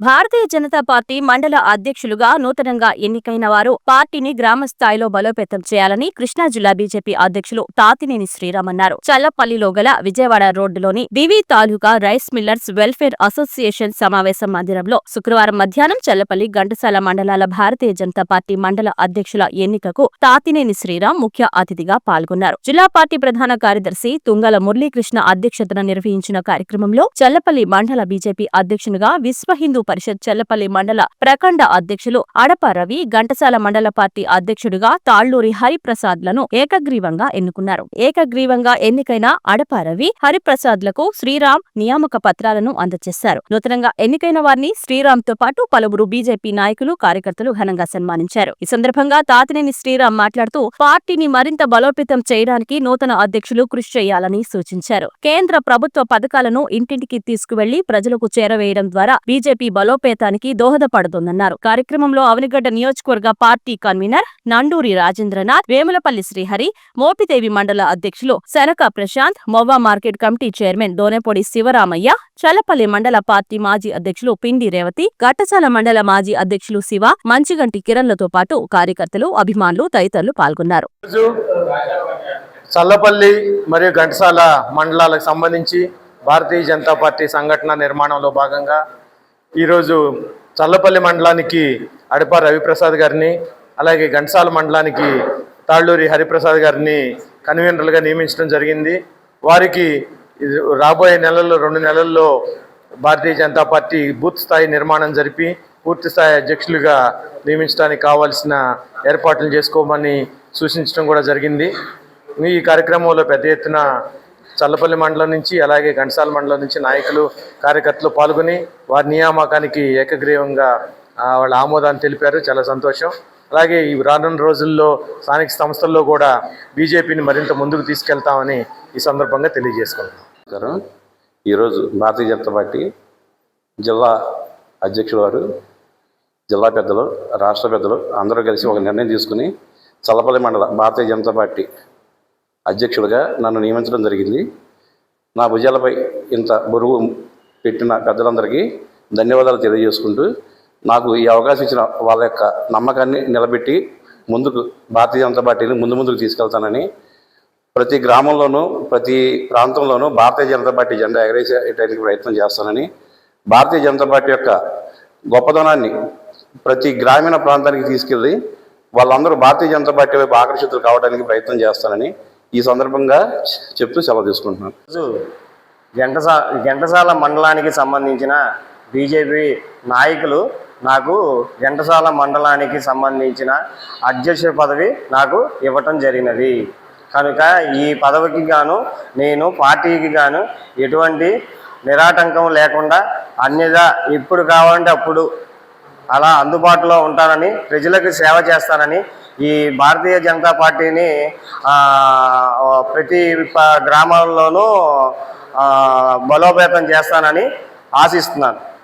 Bharatiya Janata party మండల అధ్యక్షులుగా నూతనంగా ఎన్నికైన వారు పార్టీని గ్రామ స్థాయిలో బలోపేతం చేయాలని కృష్ణా జిల్లా బీజేపీ అధ్యక్షులు తాతినేని శ్రీరామ్ అన్నారు చల్లపల్లిలో గల విజయవాడ రోడ్డులోని Divi taluka rice millers welfare association సమావేశ మందిరంలో శుక్రవారం మధ్యాహ్నం చల్లపల్లి ఘంటసాల మండలాల భారతీయ జనతా పార్టీ మండల అధ్యక్షుల ఎన్నికకు తాతినేని శ్రీరామ్ ముఖ్య అతిథిగా పాల్గొన్నారు. జిల్లా పార్టీ ప్రధాన కార్యదర్శి తుంగల మురళీకృష్ణ అధ్యక్షతన నిర్వహించిన కార్యక్రమంలో చల్లపల్లి మండల బీజేపీ అధ్యక్షునిగా విశ్వ హిందూ పరిషత్ చల్లపల్లి మండల ప్రఖండ అధ్యక్షులు అడప రవి ఘంటసాల మండల పార్టీ అధ్యక్షుడిగా తాళ్ళూరి హరిప్రసాద్లను ఏకగ్రీవంగా ఎన్నుకున్నారు. ఏకగ్రీవంగా ఎన్నికైన అడప రవి హరిప్రసాద్లకు శ్రీరామ్ నియామక పత్రాలను అందజేశారు. నూతనంగా ఎన్నికైన వారిని శ్రీరామ్తో పాటు పలువురు బీజేపీ నాయకులు కార్యకర్తలు ఘనంగా సన్మానించారు. ఈ సందర్భంగా తాతినేని శ్రీరామ్ మాట్లాడుతూ పార్టీని మరింత బలోపేతం చేయడానికి నూతన అధ్యక్షులు కృషి చేయాలని సూచించారు. కేంద్ర ప్రభుత్వ పథకాలను ఇంటింటికి తీసుకువెళ్ళి ప్రజలకు చేరవేయడం ద్వారా బీజేపీ బలోపేతానికి దోహదపడుతుందన్నారు. కార్యక్రమంలో అవనిగడ్డ నియోజకవర్గ పార్టీ కన్వీనర్ నండూరి రాజేంద్రనాథ్ వేములపల్లి శ్రీహరి మోపిదేవి మండల అధ్యక్షులు Shanaka Prashant Movva market committee chairman Donepodi Sivaramaiah Challapalli మండల పార్టీ మాజీ అధ్యక్షులు పిండి రేవతి ఘట్టసాల మండల మాజీ అధ్యక్షులు శివ మంచిగంటి కిరణ్లతో పాటు కార్యకర్తలు అభిమానులు తదితరులు పాల్గొన్నారు. చల్లపల్లి మరియు ఘంటసాల మండలాలకు సంబంధించి భారతీయ జనతా పార్టీ సంఘటన నిర్మాణంలో భాగంగా ఈరోజు చల్లపల్లి మండలానికి అడప రవిప్రసాద్ గారిని అలాగే ఘంటసాల మండలానికి తాళ్ళూరి హరిప్రసాద్ గారిని కన్వీనర్లుగా నియమించడం జరిగింది. వారికి రాబోయే నెలల్లో రెండు నెలల్లో భారతీయ జనతా పార్టీ బూత్ స్థాయి నిర్మాణం జరిపి పూర్తి స్థాయి అధ్యక్షులుగా నియమించడానికి కావాల్సిన ఏర్పాట్లు చేసుకోమని సూచించడం కూడా జరిగింది. ఈ కార్యక్రమంలో పెద్ద ఎత్తున చల్లపల్లి మండలం నుంచి అలాగే ఘంటసాల మండలం నుంచి నాయకులు కార్యకర్తలు పాల్గొని వారి నియామకానికి ఏకగ్రీవంగా వాళ్ళ ఆమోదాన్ని తెలిపారు. చాలా సంతోషం. అలాగే ఈ రానున్న రోజుల్లో స్థానిక సంస్థల్లో కూడా బీజేపీని మరింత ముందుకు తీసుకెళ్తామని ఈ సందర్భంగా తెలియజేసుకుంటున్నాం. ఈరోజు భారతీయ జనతా పార్టీ జిల్లా అధ్యక్షుల వారు జిల్లా పెద్దలు రాష్ట్ర పెద్దలు అందరూ కలిసి ఒక నిర్ణయం తీసుకుని చల్లపల్లి మండల భారతీయ జనతా పార్టీ అధ్యక్షుడిగా నన్ను నియమించడం జరిగింది. నా భుజాలపై ఇంత బరువు పెట్టిన పెద్దలందరికీ ధన్యవాదాలు తెలియజేసుకుంటూ నాకు ఈ అవకాశం ఇచ్చిన వాళ్ళ యొక్క నమ్మకాన్ని నిలబెట్టి ముందుకు భారతీయ జనతా పార్టీని ముందు ముందుకు తీసుకెళ్తానని ప్రతి గ్రామంలోనూ ప్రతి ప్రాంతంలోనూ భారతీయ జనతా పార్టీ జెండా ఎగరేసేటానికి ప్రయత్నం చేస్తానని భారతీయ జనతా పార్టీ యొక్క గొప్పదనాన్ని ప్రతి గ్రామీణ ప్రాంతానికి తీసుకెళ్ళి వాళ్ళందరూ భారతీయ జనతా పార్టీ వైపు ఆకర్షితులు కావడానికి ప్రయత్నం చేస్తానని ఈ సందర్భంగా చెప్తూ సెలవు తీసుకుంటున్నాను. ఘంటసా ఘంటసాల మండలానికి సంబంధించిన బీజేపీ నాయకులు నాకు ఘంటసాల మండలానికి సంబంధించిన అధ్యక్ష పదవి నాకు ఇవ్వటం జరిగినది. కనుక ఈ పదవికి గాను నేను పార్టీకి గాను ఎటువంటి నిరాటంకం లేకుండా అన్యదా ఎప్పుడు కావాలంటే అప్పుడు అలా అందుబాటులో ఉంటానని ప్రజలకు సేవ చేస్తానని ఈ భారతీయ జనతా పార్టీని ప్రతి గ్రామాల్లోనూ బలోపేతం చేస్తానని ఆశిస్తున్నాను.